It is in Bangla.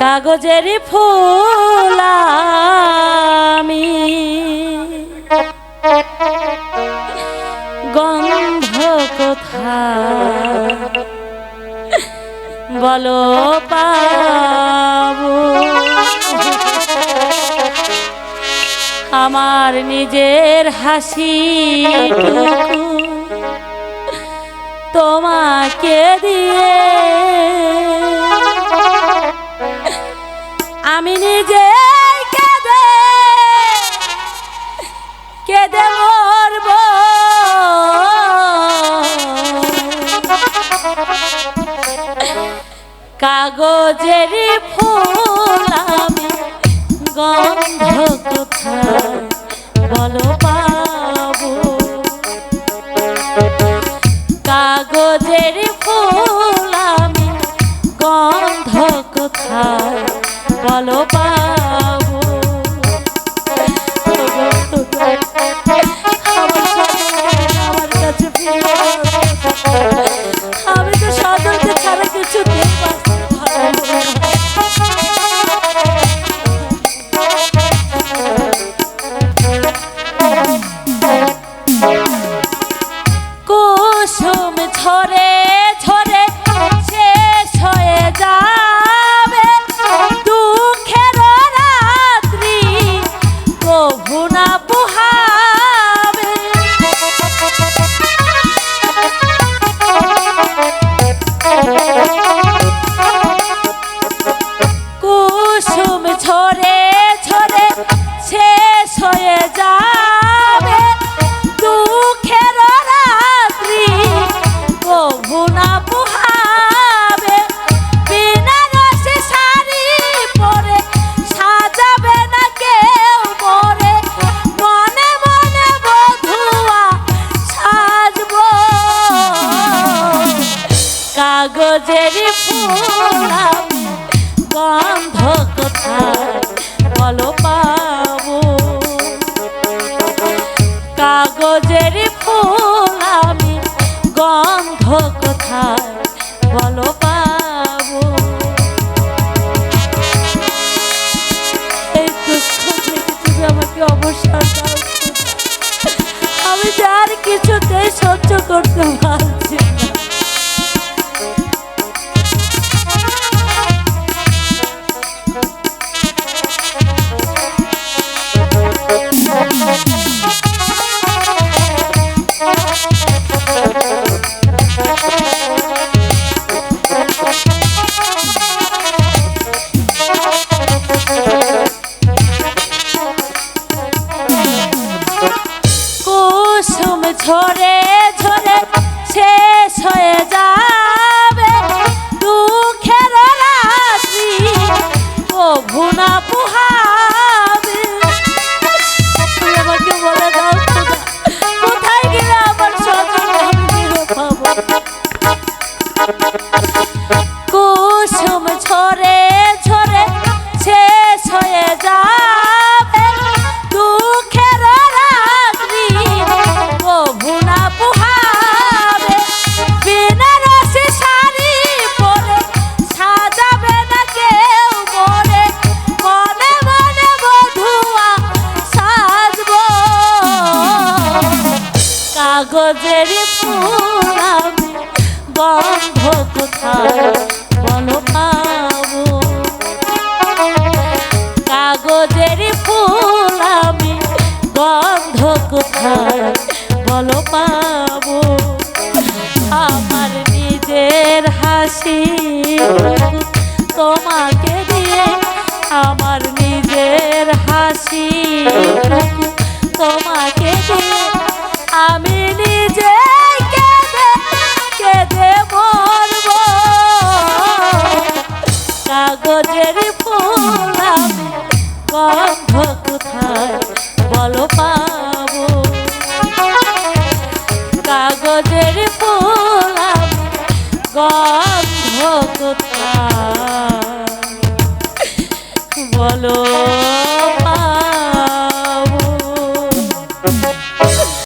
কাগজের ফুল আমি। গন্ধ কোথা বলো পাবো। আমার নিজের হাসি তোমাকে দিয়ে কাগজের ফুল আমি গন্ধ বলো পাবো কাগজের ফুল আমি গন্ধ কোথায় বলো কুসুম ফুল আমি গন্ধ কোথায় বলো পাবো। কাগজের ফুল আমি গন্ধ কোথায় বলো পাবো। এই দুঃখ থেকে তুমি আমাকে অবসর আমি যার কিছুতেই সহ্য করতে পারছি না। কাগজের আমি গন্ধ কোথায়? বলো পাবো। কাগজের আমি গন্ধ কোথায়? বলো পাবো। আমার নিজের হাসি তোমাকে দিয়ে, আমার নিজের হাসি বলো পাবো